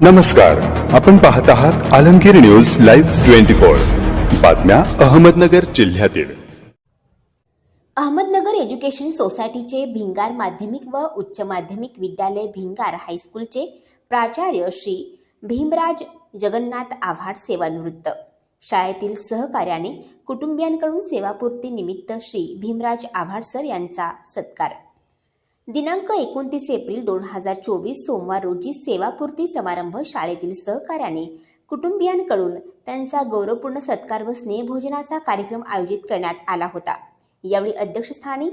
नमस्कार आपण पाहत आहात Alamgir news live twenty four. बातम्या अहमदनगर जिल्ह्यातील. अहमदनगर एज्युकेशन सोसायटीचे भिंगार माध्यमिक व उच्च माध्यमिक विद्यालय भिंगार हायस्कूलचे प्राचार्य श्री भीमराज जगन्नाथ आव्हाड सेवानिवृत्त. शाळेतील सहकार्याने कुटुंबियांकडून सेवापूर्ती निमित्त श्री भीमराज आव्हाड सर यांचा सत्कार. दिनांक एकोणतीस एप्रिल दोन हजार चोवीस सोमवार रोजी सेवापूर्ती समारंभ शाळेतील सहकार्याने कुटुंबियांकडून त्यांचा गौरवपूर्ण सत्कार व स्नेहभोजनाचा कार्यक्रम आयोजित करण्यात आला होता. यावेळी अध्यक्षस्थानी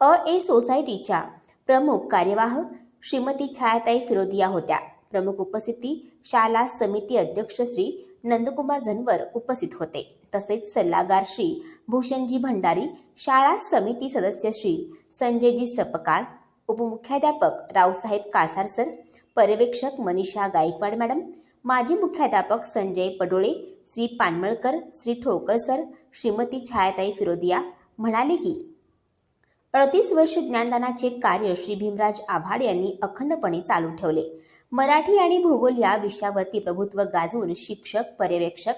अ. ए. सोसायटीच्या प्रमुख कार्यवाह श्रीमती छायाताई फिरोदिया होत्या. प्रमुख उपस्थिती शाला समिती अध्यक्ष श्री नंदकुमार झनवर उपस्थित होते. तसेच सल्लागार श्री भूषणजी भंडारी शाळा समिती सदस्य श्री संजयजी सपकाळ उपमुख्याध्यापक रावसाहेब कासार सर पर्यवेक्षक मनीषा गायकवाड मॅडम माजी मुख्याध्यापक संजय पडोळे श्री पानमळकर श्री ठोकळ सर श्रीमती छायाताई फिरोदिया म्हणाले की अडतीस वर्ष ज्ञानदानाचे कार्य श्री भीमराज आव्हाड यांनी अखंडपणे चालू ठेवले. मराठी आणि भूगोल या विषयावरती प्रभुत्व गाजवून शिक्षक पर्यवेक्षक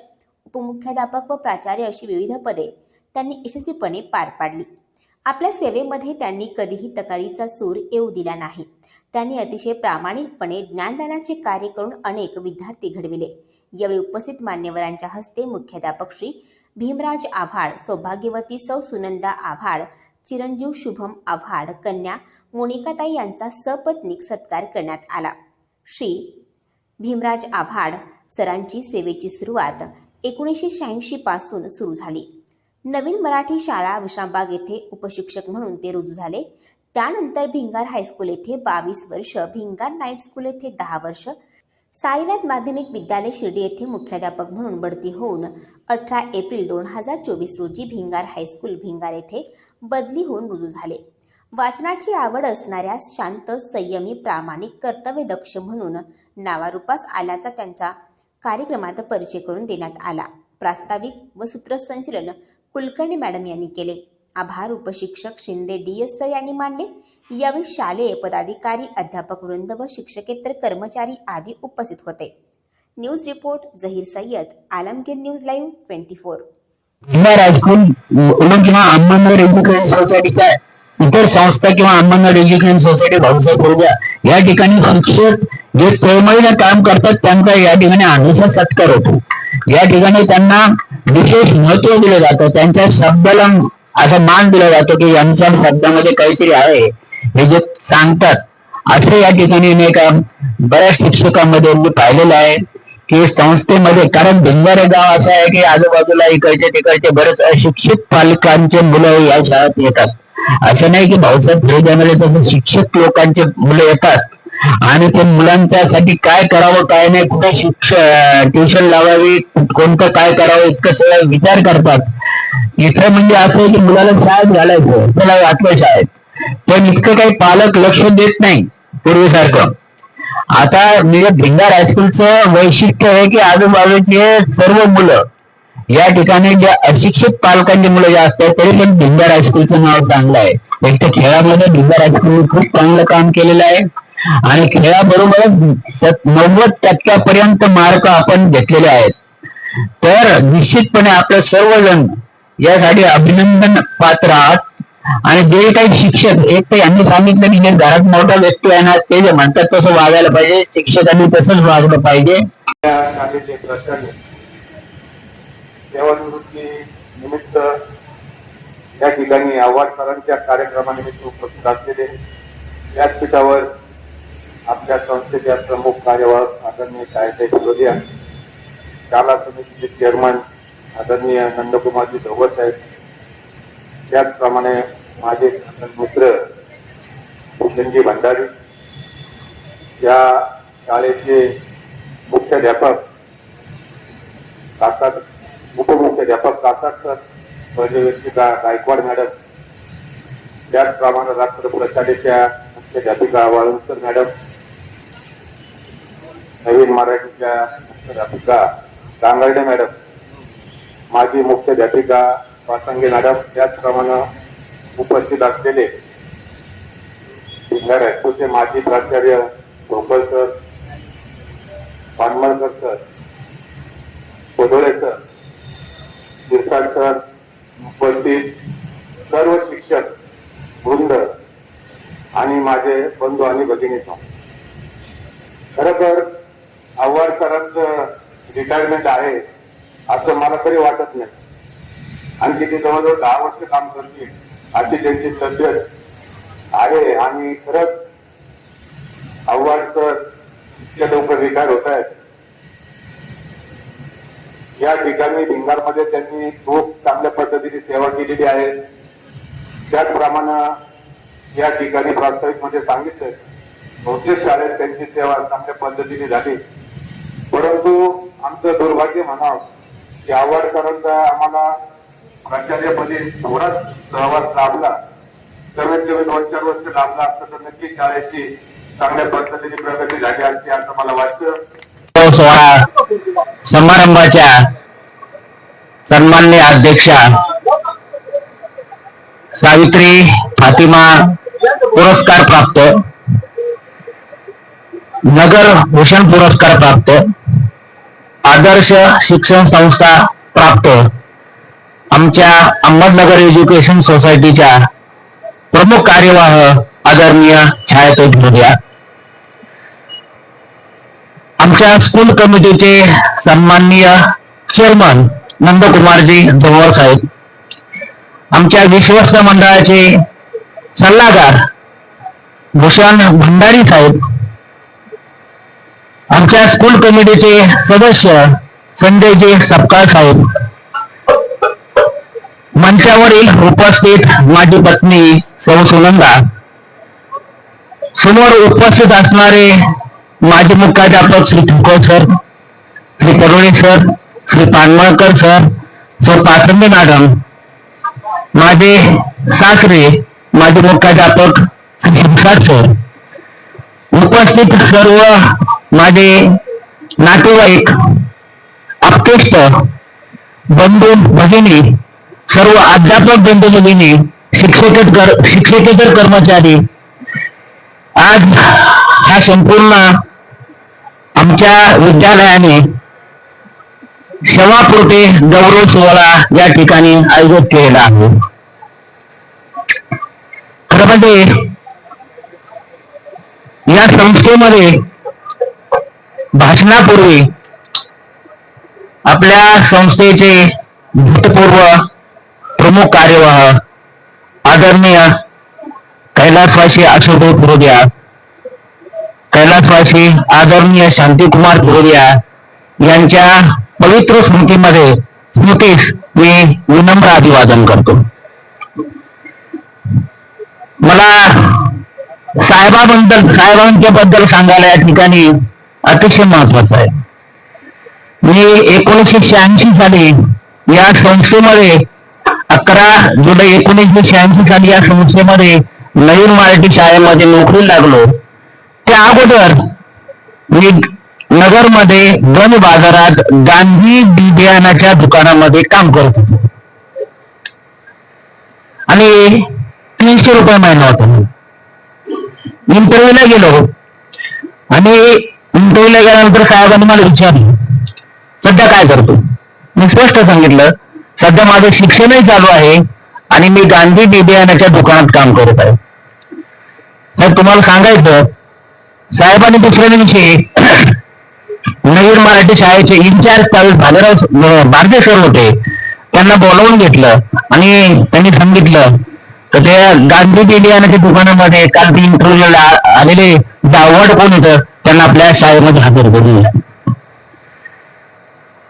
उपमुख्याध्यापक व प्राचार्य अशी विविध पदे त्यांनी यशस्वीपणे पार पाडली. आपल्या सेवेमध्ये त्यांनी कधीही तकारीचा सूर येऊ दिला नाही. त्यांनी अतिशय प्रामाणिकपणे ज्ञानदानाचे कार्य करून अनेक विद्यार्थी घडविले. यावेळी उपस्थित मान्यवरांच्या हस्ते मुख्याध्यापक श्री भीमराज आव्हाड सौभाग्यवती सौ सुनंदा आव्हाड चिरंजीव शुभम आव्हाड कन्या मोनिकाताई यांचा सपत्नीक सत्कार करण्यात आला. श्री भीमराज आव्हाड सरांची सेवेची सुरुवात एकोणीसशे शहाऐंशी पासून सुरू झाली. नवीन मराठी शाळा विशामबाग येथे उपशिक्षक म्हणून ते रुजू झाले. त्यानंतर भिंगार हायस्कूल येथे बावीस वर्ष भिंगार नाईट स्कूल येथे दहा वर्ष साईनाथ माध्यमिक विद्यालय शिर्डी येथे मुख्याध्यापक म्हणून बढती होऊन अठरा एप्रिल दोन हजार चोवीस रोजी भिंगार हायस्कूल भिंगार येथे बदली होऊन रुजू झाले. वाचनाची आवड असणाऱ्या शांत संयमी प्रामाणिक कर्तव्यदक्ष म्हणून नावारूपास आल्याचा त्यांचा कार्यक्रमात परिचय करून देण्यात आला. प्रास्ताविक व सूत्रसंचलन कुलकर्णी मॅडम यांनी केले. आभार उपशिक्षक शिंदे डी एस सर यांनी मांडले यावेळी शालेय पदाधिकारी अध्यापक वृंद व शिक्षकेतर कर्मचारी आदी उपस्थित होते. News report Zaheer Sayyed Alamgir news live twenty four. इतर संस्था किंवा अहमदनगर एज्युकेशन सोसायटी भाऊसाहेब बोलद्या या ठिकाणी शिक्षक जे तळमळीने काम करतात त्यांचा या ठिकाणी अनुसार सत्कार होतो. या ठिकाणी त्यांना विशेष महत्त्व दिलं जातं. त्यांच्या शब्दाला असा मान दिला जातो की यांच्या शब्दामध्ये काहीतरी आहे. हे जे सांगतात असं या ठिकाणी नाही का बऱ्याच शिक्षकांमध्ये मी पाहिलेलं आहे की संस्थेमध्ये कारण भिंगारे गाव असं आहे की आजूबाजूला इकडचे तिकडचे बरेच अशिक्षित पालकांचे मुलं या शाळेत येतात. असं नाही की भाऊसाहेब फिरोजामध्ये तसं शिक्षक लोकांचे मुलं येतात. आणि ते मुलांच्यासाठी काय करावं काय नाही कुठे शिक्षण ट्युशन लावावी कोणतं काय करावं इतकं सगळं विचार करतात. इथं म्हणजे असं आहे की मुलाला शाळेत घालायचं त्याला वाटलं शाळेत. पण इतकं काही पालक लक्ष देत नाही पूर्वीसारखं. आता म्हणजे भिंगार हायस्कूलचं वैशिष्ट्य आहे की आजूबाजूचे सर्व मुलं या ठिकाणी ज्या अशिक्षित पालकांची मुलं जे असतात तरी पण भिंगार हायस्कूलचं नाव चांगलं आहे. एक तर खेळामध्ये भिंगार हायस्कूल खूप चांगलं काम केलेलं आहे. आणि खेळाबरोबरच नव्वद टक्क्यापर्यंत मार्क आपण घेतलेले आहेत. तर निश्चितपणे आपलं सर्वजण यासाठी अभिनंदन पात्र आहात. आणि जे काही शिक्षक एक तर यांनी सांगितलं की जे घरात मोठा व्यक्ती आहे ना ते जे म्हणतात तसं वागायला पाहिजे. शिक्षकांनी तसंच वागलं पाहिजे. सेवानिवृत्ती निमित्त या ठिकाणी आव्हाड सरांच्या कार्यक्रमानिमित्त उपस्थित असलेले व्यासपीठावर आपल्या संस्थेच्या प्रमुख कार्यवाहक आदरणीय साहेब फिरोदिया शाळा समितीचे चेअरमन आदरणीय नंदकुमारजी धोवर साहेब त्याचप्रमाणे माझे मित्र भूषणजी भंडारी या शाळेचे मुख्याध्यापक काका उपमुख्याध्यापक काका सर पर्यवेक्षिका गायकवाड मॅडम. त्याचप्रमाणे राष्ट्र प्रशालेच्या मुख्याध्यापिका वाळुंकर मॅडम. नवीन मराठीच्या मुख्याध्यापिका गांगर्डे मॅडम. माजी मुख्याध्यापिका वासंगे मॅडम. त्याचप्रमाणे उपस्थित असलेले सिंगर हायस्कूलचे माजी प्राचार्य Bhokal sir Panmalkar sir Kodole sir Shirsat sir उपस्थित सर्व शिक्षक वृंद आणि माझे बंधू आणि भगिनीचा खरं तर आव्हाड सरांचं रिटायरमेंट आहे असं मला तरी वाटत नाही. आणखी ते जवळजवळ दहा वर्ष काम करतील अशी त्यांची तब्येत आहे आणि खरंच आव्हाड सर इतक्या लवकर रिटायर होत आहेत या ठिकाणी भिंगारमध्ये त्यांनी खूप चांगल्या पद्धतीने सेवा केलेली आहे. त्याचप्रमाणे या ठिकाणी प्रास्ताविकमध्ये सांगितलंय बहुतेक शाळेत त्यांची सेवा चांगल्या पद्धतीने झाली. परंतु आमचं दुर्भाग्य म्हणावं की आवडकरांचा आम्हाला प्राचार्यपदी थोडाच सहवास लाभला. कमीत कमी दोन चार वर्ष लाभला असतं तर नक्की शाळेची चांगल्या पद्धतीने प्रगती झाली असती असं मला वाटतं. हो, समारंभाच्या सन्मान्य अध्यक्षा सावित्री फातिमा पुरस्कार प्राप्त. नगर भूषण पुरस्कार प्राप्त. आदर्श शिक्षण संस्था प्राप्त. आमच्या अहमदनगर एज्युकेशन सोसायटीच्या प्रमुख कार्यवाह आदरणीय छायाताई मोदया आमच्या स्कूल कमिटीचे सन्माननीय चेअरमन नंदकुमारजी जोवर साहेब आमच्या विश्वस्त मंडळाचे सल्लागार भूषण भंडारी साहेब आमच्या स्कूल कमिटीचे सदस्य संजयजी सपकाळ साहेब मंचावरील उपस्थित माझी पत्नी सौ सुनंदा समोर उपस्थित असणारे माजी मुख्याध्यापक Shri ठुको sir Shri Karune sir Shri Panmalkar sir sir Pathambe madam माझे सासरे माजी मुख्याध्यापक श्री शिवसाट सर उपस्थित सर्व माझे नातेवाईक आप्तेष्ट बंधू भगिनी सर्व अध्यापक बंधू भगिनी शिक्षकेतर शिक्षकेतर कर्मचारी आज हा संपूर्ण आमच्या विद्यालयाने सेवापुरते गौरव सोहळा या ठिकाणी आयोजित केलेला आहे. खरं म्हणजे या संस्थेमध्ये भाषणापूर्वी आपल्या संस्थेचे भूतपूर्व प्रमुख कार्यवाह आदरणीय कैलासवासी आशुतोष पुरोदिया कैलासवासी आदरणीय शांतिकुमार पुरोदिया यांच्या पवित्र स्मृतीमध्ये स्मृतीस मी विनम्र अभिवादन करतो. मला साहेबाबद्दल साहेबांच्या बद्दल सांगायला या ठिकाणी अतिशय महत्वाचं आहे. मी एकोणीसशे शहाऐंशी साली या संस्थेमध्ये अकरा जुलै एकोणीसशे शहाऐंशी साली या संस्थेमध्ये नवीन मराठी शाळेमध्ये नोकरी लागलो. त्या अगोदर मी नगरमध्ये वन बाजारात गांधी बिबियानाच्या दुकानामध्ये काम करत होतो. आणि तीनशे रुपये महिना होता. इंटरव्ह्यूला गेलो. आणि इंटरव्ह्यूला गेल्यानंतर साहेबांनी मला विचारलं सध्या काय करतो? मी स्पष्ट सांगितलं सध्या माझं शिक्षणही चालू आहे आणि मी गांधी बिबियानाच्या दुकानात काम करत आहे. तर तुम्हाला सांगायचं साहेबांनी दुसऱ्या दिवशी नवीन मराठी शाळेचे इन्चार्ज त्यावेळेस भालेराव बारदे सर होते. त्यांना बोलावून घेतलं आणि त्यांनी सांगितलं तर त्या गांधी बिबियानाच्या दुकानामध्ये काल ते इंटरव्ह्यूला आलेले जावड कोण होतं त्यांना आपल्या शाळेमध्ये हजर करून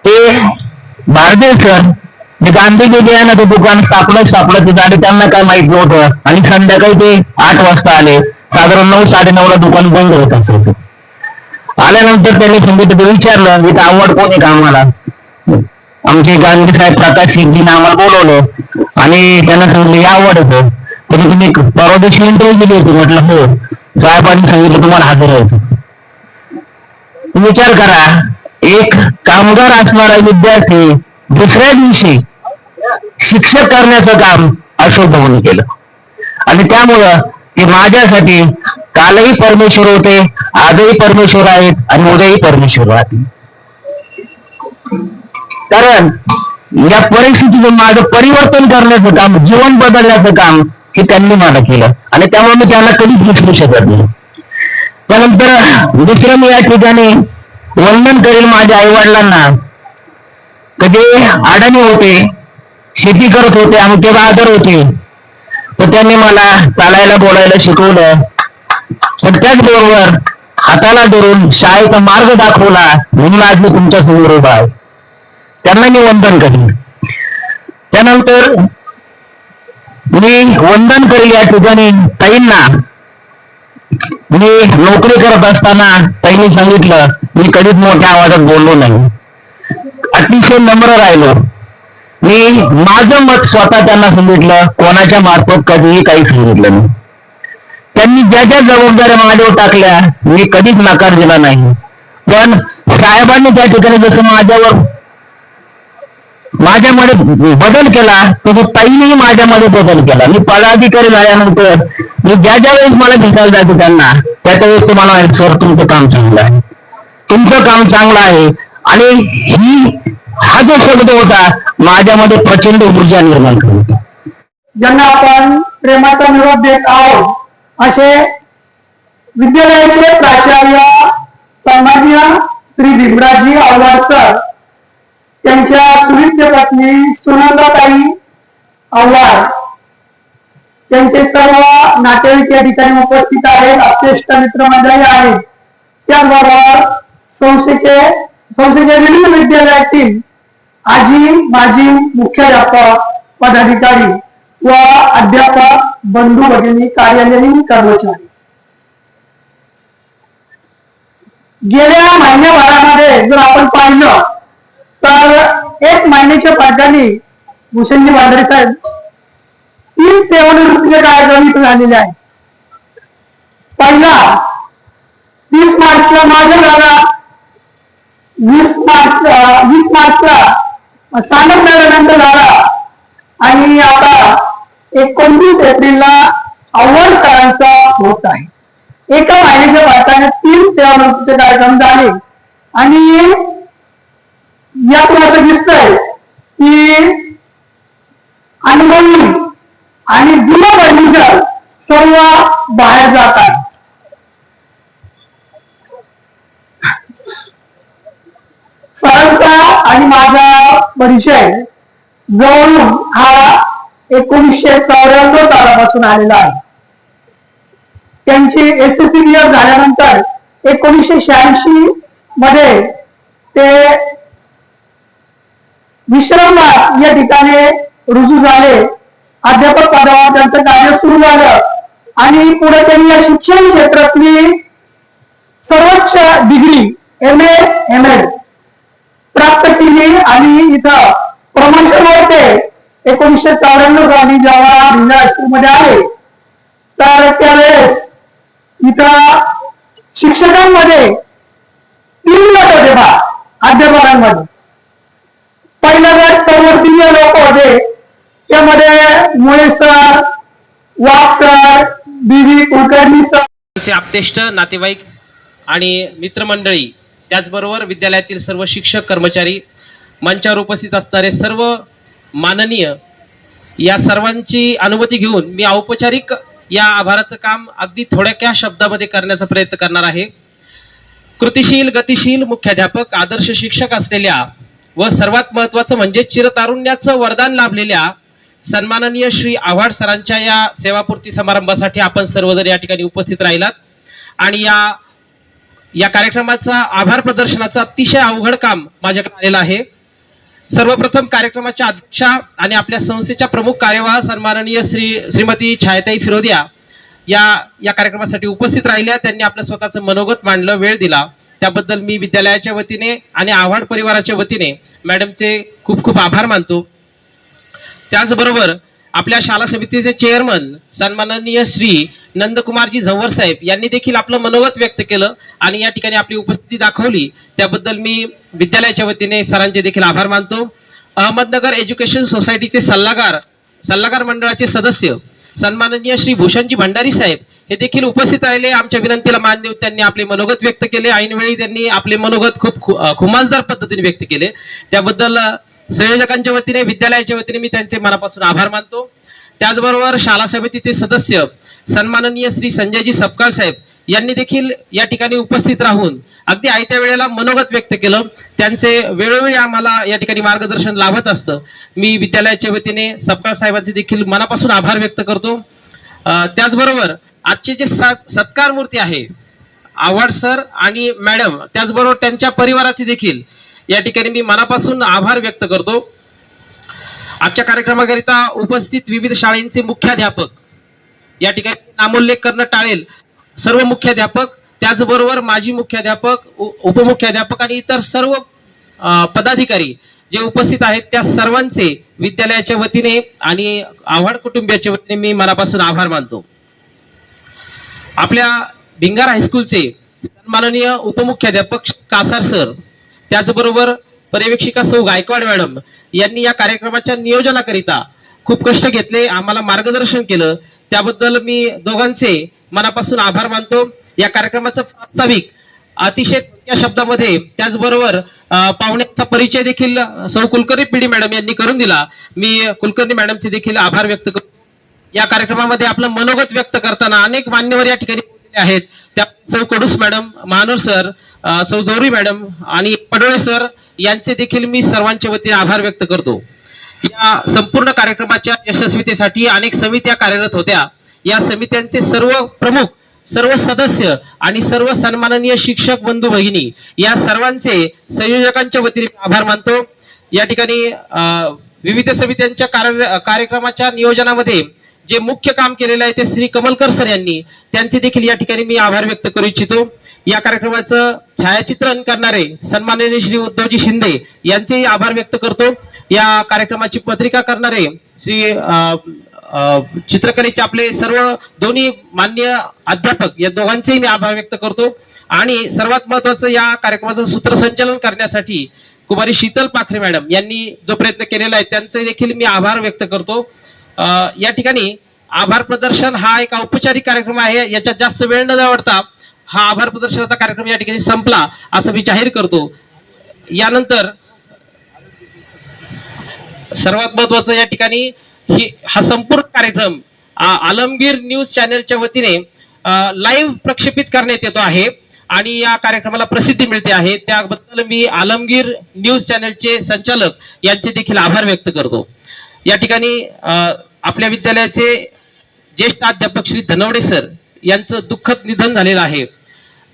ते भारतीय सर जे गांधी बिबियानाचं दुकान सापडत सापडत आणि त्यांना काय माहीत नव्हतं. आणि संध्याकाळी ते आठ वाजता आले. साधारण नऊ साडे ला दुकान बंद होत असायचं आल्यानंतर त्यांनी सांगितलं विचारलं इथं आवड कोण आहे कामाला? आमचे गांधी साहेब प्रकाश सिंगजीने आम्हाला बोलवलं. आणि त्यांना सांगितलं या आवड होतं तरी तुम्ही परवा दिवशी इंटरव्ह्यू दिली होती म्हटलं हो साहेबांनी सांगितलं तुम्हाला हजर यायचं विचार करा एक कामगार असणारा विद्यार्थी दुसऱ्या दिवशी शिक्षक करण्याचं काम अशोक भवन केलं. आणि त्यामुळं की माझ्यासाठी कालही परमेश्वर होते आजही परमेश्वर आहेत आणि उद्याही परमेश्वर राहतील. कारण या परिस्थितीतून माझं परिवर्तन करण्याचं काम जीवन बदलण्याचं काम हे त्यांनी मला केलं आणि त्यामुळे मी त्यांना कधीच विसरू शकत नाही. त्यानंतर दुसरं मी या ठिकाणी वंदन करेल माझ्या आई वडिलांना कधी अडाणी होते शेती करत होते आमचे बहादर होते तर त्यांनी मला चालायला बोलायला शिकवलं. पण त्याचबरोबर हाताला धरून शाळेचा मार्ग दाखवला म्हणून आज मी तुमच्यासमोर उभा आहे. त्यांना मी वंदन करीन. त्यानंतर मी वंदन करेल या ठिकाणी ताईंना. मी नोकरी करत असताना ताईंनी सांगितलं मी कधीच मोठ्या आवाजात बोललो नाही. अतिशय नम्र राहिलो. मी माझं मत स्वतः त्यांना सांगितलं कोणाच्या मार्फत कधीही काही सांगितलं नाही. त्यांनी ज्या ज्या जबाबदाऱ्या माझ्यावर टाकल्या मी कधीच नकार दिला नाही. पण साहेबांनी त्या ठिकाणी जसं माझ्यावर माझ्यामध्ये बदल केला तसं ताईनेही माझ्यामध्ये बदल केला. मी पदाधिकारी झाल्यानंतर मी ज्या ज्या वेळेस मला भेटायला जायचं त्यांना त्या वेळेस तुम्हाला सर तुमचं काम चांगलं आहे. तुमचं काम चांगलं आहे. आणि ही हा जो शब्द होता माझ्यामध्ये प्रचंड ऊर्जा निर्माण करत ज्यांना आपण प्रेमाचा निरोप देत आहोत असे विद्यालयाचे प्राचार्य सन्मान्य श्री भीमराजी आव्हाड सर त्यांच्या सुविद्य पत्नी सुनंदाताई आव्हाड त्यांचे सर्व नातेवाईक या ठिकाणी उपस्थित आहेत अत्यष्ट मित्रमंडळी आहेत. त्याबरोबर संस्थेचे संस्थेच्या विविध विद्यालयातील आजी माजी मुख्याध्यापक पदाधिकारी व अध्यापक बंधू भगिनी कार्यालयीन कर्मचारी. गेल्या महिन्याभरामध्ये जर आपण पाहिलं तर एक महिन्याच्या पाठाने भूषणजी भांडरे साहेब तीन सेवानिवृत्तीचे कार्यक्रम इथे झालेले आहेत. पहिला तीस मार्चला माझ्या झाला वीस मार्च वीस मार्चला सांगत नंतर झाला. आणि आता एकोणतीस एप्रिलला आवडकरांचा होत आहे. एका महिन्याच्या वाटाने तीन सेवानिवृत्तीचे कार्यक्रम झाले. आणि यातून असं दिसतंय की अनुभवी आणि जुना फर्निचर सर्व बाहेर जातात सरांचा आणि माझा परिचय जवळून हा एकोणीसशे चौऱ्याण्णव सालापासून आलेला आहे. त्यांची एस एस झाल्यानंतर एकोणीसशे शहाऐंशी मध्ये ते विश्रामबाग या ठिकाणी रुजू झाले. अध्यापक पदावर त्यांचं कार्य सुरू झालं आणि पुढे त्यांनी या शिक्षण क्षेत्रातली सर्वोच्च degree M A M Ed प्राप्त केली आणि इथं प्रमोशन होते. एकोणीसशे चौऱ्याण्णव साली जेव्हा मध्ये आले तर त्यावेळेस इथं शिक्षकांमध्ये तीन गट होते बा अध्यापकांमध्ये. पहिला गट सर्व लोक होते. त्यामध्ये Mule sir Wagh sir B B Kulkarni sir. आपतेष्ट नातेवाईक आणि मित्रमंडळी त्याचबरोबर विद्यालयातील सर्व शिक्षक कर्मचारी मंचावर उपस्थित असणारे सर्व माननीय या सर्वांची अनुमती घेऊन मी औपचारिक या आभाराचं काम अगदी थोड्याक्या शब्दामध्ये करण्याचा प्रयत्न करणार आहे. कृतिशील गतिशील मुख्याध्यापक आदर्श शिक्षक असलेल्या व सर्वात महत्वाचं म्हणजे चिरतारुण्याचं वरदान लाभलेल्या सन्माननीय श्री आव्हाड सरांच्या या सेवापूर्ती समारंभासाठी आपण सर्वजण या ठिकाणी उपस्थित राहिलात. आणि या या कार्यक्रमाचा आभार प्रदर्शनाचं अतिशय अवघड काम माझ्याकडे आलेलं आहे. सर्वप्रथम कार्यक्रमाच्या अध्यक्षा आणि आपल्या संस्थेच्या प्रमुख कार्यवाह सन्माननीय श्री श्रीमती छायाताई फिरोदिया या या कार्यक्रमासाठी उपस्थित राहिल्या. त्यांनी आपलं स्वतःचं मनोगत मांडलं वेळ दिला. त्याबद्दल मी विद्यालयाच्या वतीने आणि आव्हाड परिवाराच्या वतीने मॅडमचे खूप खूप आभार मानतो. त्याचबरोबर आपल्या शाळा समितीचे चेअरमन सन्माननीय श्री नंदकुमारजी झंवर साहेब यांनी देखील आपलं मनोगत व्यक्त केलं आणि या ठिकाणी आपली उपस्थिती दाखवली. त्याबद्दल मी विद्यालयाच्या वतीने सरांचे देखील आभार मानतो. अहमदनगर एज्युकेशन सोसायटीचे सल्लागार सल्लागार मंडळाचे सदस्य सन्माननीय श्री भूषणजी भंडारी साहेब हे देखील उपस्थित राहिले. आमच्या विनंतीला मान देऊन त्यांनी आपले मनोगत व्यक्त केले. ऐनवेळी त्यांनी आपले मनोगत खूप खु- खुमासदार पद्धतीने व्यक्त केले. त्याबद्दल संयोजकांच्या वतीने विद्यालयाच्या वतीने मी त्यांचे मनापासून आभार मानतो. त्याचबरोबर शाळा समितीचे सदस्य सन्माननीय श्री संजयजी सपकाळ साहेब यांनी देखील या ठिकाणी उपस्थित राहून अगदी आयत्या वेळेला मनोगत व्यक्त केलं. त्यांचे वेळोवेळी आम्हाला या ठिकाणी मार्गदर्शन लाभत असतं. मी विद्यालयाच्या वतीने सपकाळ साहेबांचे देखील मनापासून आभार व्यक्त करतो. त्याचबरोबर आजचे जे सत्कार मूर्ती आहे आव्हाड सर आणि मॅडम त्याचबरोबर त्यांच्या परिवाराचे देखील या ठिकाणी मी मनापासून आभार व्यक्त करतो. आजच्या कार्यक्रमाकरिता उपस्थित विविध शाळेंचे मुख्याध्यापक या ठिकाणी नामोल्लेख करणं टाळेल. सर्व मुख्याध्यापक त्याचबरोबर माजी मुख्याध्यापक उ- उपमुख्याध्यापक आणि इतर सर्व पदाधिकारी जे उपस्थित आहेत त्या सर्वांचे विद्यालयाच्या वतीने आणि आव्हाड कुटुंबियाच्या वतीने मी मनापासून आभार मानतो. आपल्या भिंगार हायस्कूलचे माननीय उपमुख्याध्यापक कासार सर त्याचबरोबर पर्यवेक्षिका सौ गायकवाड मॅडम यांनी या कार्यक्रमाच्या नियोजनाकरिता खूप कष्ट घेतले आम्हाला मार्गदर्शन केलं. त्याबद्दल मी दोघांचे मनापासून आभार मानतो. या कार्यक्रमाचं प्रास्ताविक अतिशय या शब्दामध्ये त्याचबरोबर पाहुण्याचा परिचय देखील सौ कुलकर्णी पिढी मॅडम यांनी करून दिला. मी कुलकर्णी मॅडमचे देखील आभार व्यक्त करतो. या कार्यक्रमामध्ये आपलं मनोगत व्यक्त करताना अनेक मान्यवर या ठिकाणी आहेत. त्या सौ कडूस मॅडम मानूर सर सौ जोरी मॅडम आणि पडोळे सर यांचे देखील मी सर्वांच्या वतीने आभार व्यक्त करतो. या संपूर्ण कार्यक्रमाच्या यशस्वीतेसाठी अनेक समित्या कार्यरत होत्या. या समित्यांचे सर्व प्रमुख सर्व सदस्य आणि सर्व सन्माननीय शिक्षक बंधू भगिनी या सर्वांचे संयोजकांच्या वतीने आभार मानतो. या ठिकाणी विविध समित्यांच्या कार्य- कार्यक्रमाच्या नियोजनामध्ये जे मुख्य काम केलेलं आहे ते श्री कमलकर सर यांनी. त्यांचे देखील या ठिकाणी मी आभार व्यक्त करू इच्छितो. या कार्यक्रमाचं छायाचित्रण करणारे सन्माननीय श्री उद्धवजी शिंदे यांचेही आभार व्यक्त करतो. या कार्यक्रमाची पत्रिका करणारे श्री चित्रकलेचे आपले सर्व दोन्ही मान्य अध्यापक या दोघांचेही मी आभार व्यक्त करतो. आणि सर्वात महत्वाचं या कार्यक्रमाचं सूत्रसंचालन करण्यासाठी कुमारी शीतल पाखरे मॅडम यांनी जो प्रयत्न केलेला आहे त्यांचे देखील मी आभार व्यक्त करतो. या ठिकाणी आभार प्रदर्शन हा एक औपचारिक कार्यक्रम आहे. याच्यात जास्त वेळ न दवडता हा आभार प्रदर्शनाचा कार्यक्रम या ठिकाणी संपला असं मी जाहीर करतो. यानंतर सर्वात महत्वाचं या ठिकाणी ही हा संपूर्ण कार्यक्रम आलमगीर न्यूज चॅनलच्या वतीने लाईव्ह प्रक्षेपित करण्यात येतो आहे आणि या कार्यक्रमाला प्रसिद्धी मिळते आहे. त्याबद्दल मी आलमगीर न्यूज चॅनलचे संचालक यांचे देखील आभार व्यक्त करतो. या ठिकाणी आपल्या विद्यालयाचे ज्येष्ठ अध्यापक श्री धनवडे सर यांचं दुःखद निधन झालेलं आहे.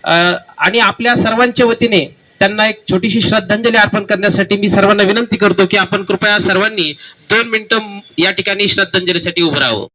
आणि आपल्या सर्वांच्या वतीने त्यांना एक छोटीशी श्रद्धांजली अर्पण करण्यासाठी मी सर्वांना विनंती करतो की आपण कृपया सर्वांनी दोन मिनिटं या ठिकाणी श्रद्धांजलीसाठी उभं राहावं.